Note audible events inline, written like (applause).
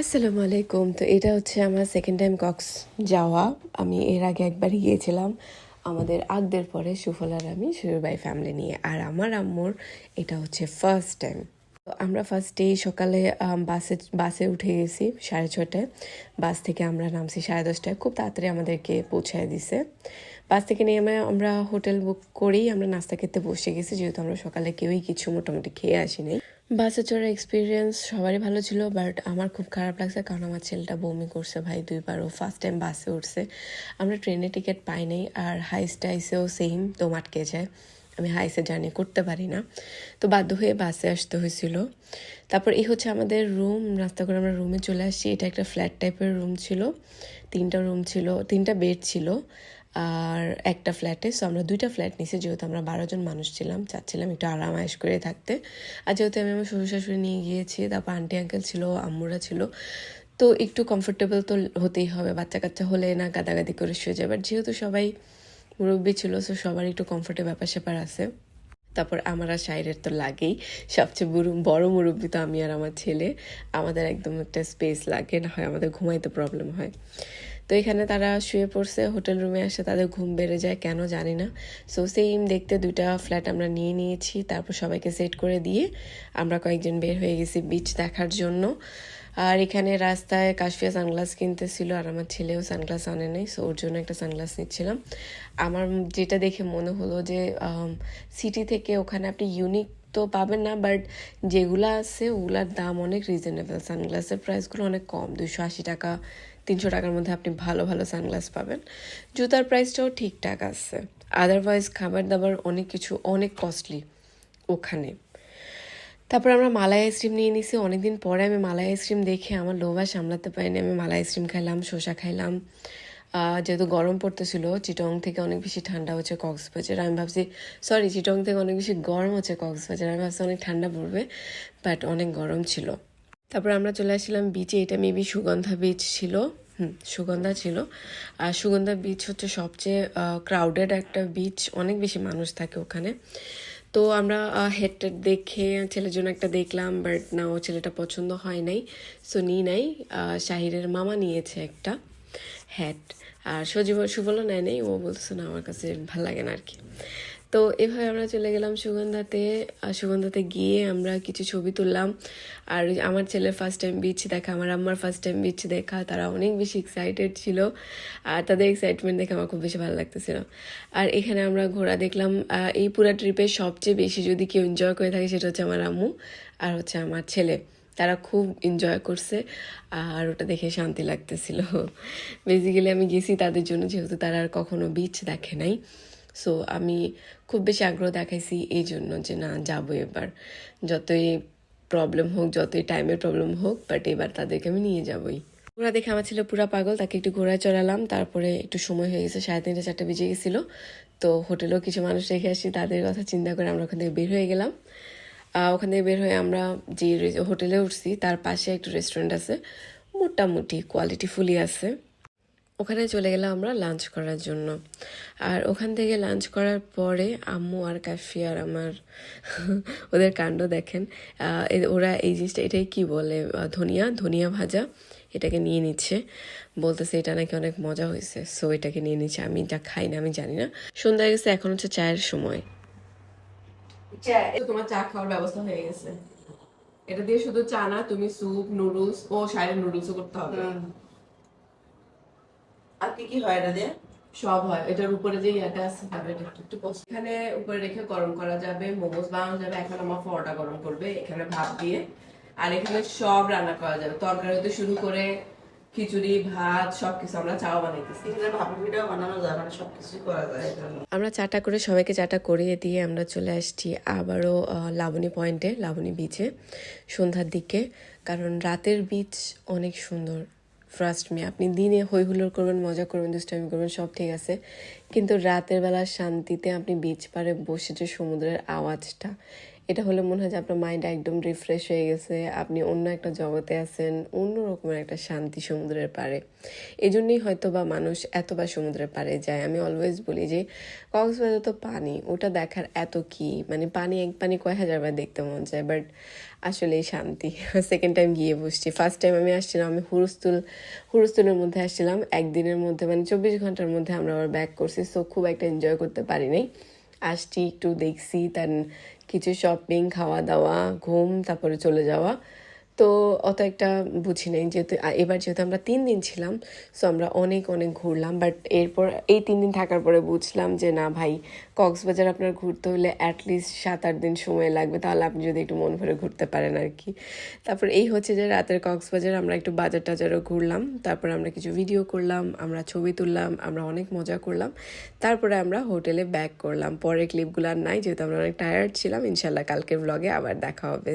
আসসালামু আলাইকুম। তো এটা হচ্ছে আমার সেকেন্ড টাইম কক্স যাওয়া। আমি এর আগে একবার গিয়েছিলাম আমাদের আগদের পরে সুফলার আমি সুরবাই ফ্যামিলি নিয়ে। আর আমার আম্মুর এটা হচ্ছে ফার্স্ট টাইম তো আমরা ফার্স্টেই সকালে বাসে বাসে উঠে গেছি সাড়ে ছটায় বাস থেকে আমরা নামছি সাড়ে দশটায়। খুব তাড়াতাড়ি আমাদেরকে পৌঁছায় দিছে। বাস থেকে নেমে আমরা হোটেল বুক করেই আমরা নাস্তা খেতে বসে গেছি, যেহেতু আমরা সকালে কেউই কিছু মোটামুটি খেয়ে আসিনি। বাসে চড়ার এক্সপিরিয়েন্স সবারই ভালো ছিল বাট আমার খুব খারাপ লাগছে কারণ আমার ছেলেটা বমি করছে ভাই দুইবার ও ফার্স্ট টাইম বাসে উঠছে। আমরা ট্রেনে টিকিট পাই নাই, আর হাইস টাইসেও সেম তো আটকে যায়। আমি হাইসে জার্নি করতে পারি না। তো বাধ্য হয়ে বাসে আসতে হয়েছিল। তারপর এই হচ্ছে আমাদের রুম রাস্তা করে আমরা রুমে চলে আসছি এটা একটা ফ্ল্যাট টাইপের রুম ছিল। তিনটা রুম ছিল, তিনটা বেড ছিল আর একটা ফ্ল্যাটে সো আমরা দুইটা ফ্ল্যাট নিছি, যেহেতু আমরা বারো জন মানুষ ছিলাম। চাচ্ছিলাম একটু আরাম আয়েস করে থাকতে। আর যেহেতু আমি আমার শ্বশুর শাশুড়ি নিয়ে গিয়েছি, তারপর আন্টি আঙ্কেল ছিল, আম্মুরা ছিল। তো একটু কমফোর্টেবল তো হতেই হবে। বাচ্চা কাচ্চা হলে না গাদাগাদি করে শুয়ে যাবে যেহেতু সবাই মুরব্বী ছিল সো সবার একটু কমফোর্টে ব্যাপার স্যাপার আছে। তারপর আমার আর শাইরের তো লাগেই। সবচেয়ে বড় বড় মুরব্বী তো আমি আর আমার ছেলে। আমাদের একদম একটা স্পেস লাগে, না হয় আমাদের ঘুমাইতে প্রবলেম হয়। তো এখানে তারা শুয়ে পড়ছে, হোটেল রুমে আসে তাদের ঘুম বেড়ে যায়, কেন জানি না। সো সেম দেখতে দুইটা ফ্ল্যাট আমরা নিয়ে নিয়েছি, তারপর সবাইকে সেট করে দিয়ে আমরা কয়েকজন বের হয়ে গেছি বিচ দেখার জন্য। আর এখানে রাস্তায় কাশফিয়া সানগ্লাস কিনতেছিল, আর আমার ছেলেও সানগ্লাস আনে নাই সো ওর জন্য একটা সানগ্লাস নিচ্ছিলাম। আমার যেটা দেখে মনে হলো যে সিটি থেকে ওখানে আপনি ইউনিক তো পাবেন না বাট যেগুলো আছে, ওগুলার দাম অনেক রিজনেবল সানগ্লাসের প্রাইসগুলো অনেক কম দুশো আশি টাকা তিনশো টাকার মধ্যে আপনি ভালো ভালো সানগ্লাস পাবেন। জুতার প্রাইসটাও ঠিকঠাক আছে। আদারওয়াইজ খাবার দাবার অনেক কিছু অনেক কস্টলি ওখানে। তারপর আমরা মালাই আইসক্রিম নিয়ে নিছি। অনেকদিন পরে আমি মালাই আইসক্রিম দেখে আমার লোভা সামলাতে পারিনি। আমি মালাই আইসক্রিম খাইলাম, শসা খাইলাম। যেহেতু গরম পড়তেছিল চিটং থেকে অনেক বেশি ঠান্ডা হচ্ছে কক্সবাজার। আমি ভাবছি সরি চিটং থেকে অনেক বেশি গরম হচ্ছে কক্সবাজার। আমি ভাবছি অনেক ঠান্ডা পড়বে বাট অনেক গরম ছিল। তারপর আমরা চলে আসছিলাম বিচে এটা মেবি সুগন্ধা বিচ ছিল। হুম, সুগন্ধা ছিল। আর সুগন্ধা বিচ হচ্ছে সবচেয়ে ক্রাউডেড একটা বিচ অনেক বেশি মানুষ থাকে ওখানে। তো আমরা হেড দেখে ছেলের জন্য একটা দেখলাম বাট না ও ছেলেটা পছন্দ হয় নাই। সো নিই নাই শাহিরের মামা নিয়েছে একটা হ্যাট আর সজীব সুবল নেয় নেই। ও বলতেছে, না, আমার কাছে ভালো লাগে না আর কি তো এভাবে আমরা চলে গেলাম সুগন্ধাতে, আর সুগন্ধাতে গিয়ে আমরা কিছু ছবি তুললাম। আর আমার ছেলের ফার্স্ট টাইম বিচ দেখা, আমার আম্মার ফার্স্ট টাইম বিচ দেখা, তারা অনেক বেশি এক্সাইটেড ছিল। আর তাদের এক্সাইটমেন্ট দেখে আমার খুব বেশি ভালো লাগতেছিল। আর এখানে আমরা ঘোরা দেখলাম এই পুরো ট্রিপে সবচেয়ে বেশি যদি কেউ এনজয় করে থাকে সেটা হচ্ছে আমার আম্মু আর হচ্ছে আমার ছেলে। তারা খুব এনজয় করছে, আর ওটা দেখে শান্তি লাগতেছিল। (laughs) বেসিক্যালি আমি গেছি তাদের জন্য, যেহেতু তারা আর কখনো বিচ দেখে নাই। সো আমি খুব বেশি আগ্রহ দেখাইছি এই জন্য যে না, যাব এবার। যতই প্রবলেম হোক, যতই টাইমের প্রবলেম হোক বাট এবার তাদেরকে আমি নিয়ে যাবই। ঘোরা দেখে আমার ছিল পুরা পাগল, তাকে একটু ঘোরায় চড়ালাম, তারপরে একটু সময় হয়ে গেছে, সাড়ে তিনটে, চারটে বেজে গেছিল। তো হোটেলেও কিছু মানুষ রেখে আসি, তাদের কথা চিন্তা করে আমরা ওখান থেকে বের হয়ে গেলাম। ওখান থেকে বের হয়ে আমরা যে হোটেলে উঠছি, তার পাশে একটু রেস্টুরেন্ট আছে। মোটামুটি কোয়ালিটি ফুলি আছে। ওখানে চলে গেলাম আমরা লাঞ্চ করার জন্য। আর ওখান থেকে লাঞ্চ করার পরে আম্মু আর কাফি আর আমার (laughs) ওদের কাণ্ড দেখেন। আহ, ওরা এই জিনিসটা এটাই কি বলে ধনিয়া ধনিয়া ভাজা এটাকে নিয়ে নিচ্ছে। বলতেছে এটা নাকি অনেক মজা হয়েছে সো এটাকে নিয়ে নিচ্ছে। আমি যা খাই না আমি জানি না। সন্ধ্যা হয়ে গেছে এখন হচ্ছে চায়ের সময়। তোমার চা খাওয়ার ব্যবস্থা হয়ে গেছে। এটা দিয়ে শুধু চা না তুমি স্যুপ নুডলস ও সাইডে নুডলসও করতে হবে। আর কি কি হয় এটা দিয়ে? সব হয় এটার উপরে যে ইয়াটা আছে তাহলে একটু একটু এখানে উপরে রেখে গরম করা যাবে মোমোস বানানো যাবে এখন আমার পরোটা গরম করবে এখানে ভাত দিয়ে। আর এখানে সব রান্না করা যাবে তরকারি হতে শুরু করে খিচুড়ি ভাত সবকিছু আমরা চাও বানাইতেছি। এখানে ভাপা পিঠাও বানানো যায় মানে সবকিছুই করা যায় এখানে। আমরা চাটা করে সবাইকে চাটা করিয়ে দিয়ে আমরা চলে আসছি আবারও আহ, লাবণী পয়েন্টে লাবণী বিচে সন্ধ্যার দিকে। কারণ রাতের বিচ অনেক সুন্দর। ফার্স্ট মি আপনি দিনে হই হুল্লোড় করবেন, মজা করবেন, দুষ্টামি করবেন, সব ঠিক আছে। কিন্তু রাতের বেলা শান্তিতে আপনি বিচ পারে বসে যে সমুদ্রের আওয়াজটা এটা হলে মনে হয় যে আপনার মাইন্ড একদম রিফ্রেশ হয়ে গেছে, আপনি অন্য একটা জগতে আছেন, অন্য রকমের একটা শান্তি সমুদ্রের পাড়ে। এই জন্যই হয়তো বা মানুষ এতবার সমুদ্রের পাড়ে যায়। আমি অলওয়েজ বলি যে, কক্সবাজার তো পানি, ওটা দেখার এত কি? মানে পানি এক, পানি কয় হাজার বার দেখতে মন চায় বাট আসলেই শান্তি। (laughs) সেকেন্ড টাইম গিয়ে বসছি। ফার্স্ট টাইম আমি আসছিলাম, আমি হুরুস্তুল, হুরুস্তুলের মধ্যে আসছিলাম। একদিনের মধ্যে মানে চব্বিশ ঘণ্টার মধ্যে আমরা আবার ব্যাক করছি সো খুব একটা এনজয় করতে পারিনি আসছি, একটু দেখছি তার কিছু শপিং খাওয়া দাওয়া ঘুম তারপরে চলে যাওয়া। তো অত একটা বুঝি নাই যেহেতু এবার যেহেতু আমরা তিন দিন ছিলাম সো আমরা অনেক অনেক ঘুরলাম বাট এরপর এই তিন দিন থাকার পরে বুঝলাম যে না ভাই, কক্সবাজার আপনার ঘুরতে হলে অ্যাটলিস্ট সাত, আট দিন সময় লাগবে, তাহলে আপনি যদি একটু মন ভরে ঘুরতে পারেন আর কি। তারপর এই হচ্ছে যে রাতের কক্সবাজার, আমরা একটু বাজার টাজারও ঘুরলাম, তারপর আমরা কিছু ভিডিও করলাম, আমরা ছবি তুললাম, আমরা অনেক মজা করলাম, তারপরে আমরা হোটেলে ব্যাক করলাম। পরে ক্লিপগুলো আর নাই, যেহেতু আমরা অনেক টায়ার্ড ছিলাম ইনশাল্লাহ কালকের ব্লগে আবার দেখা হবে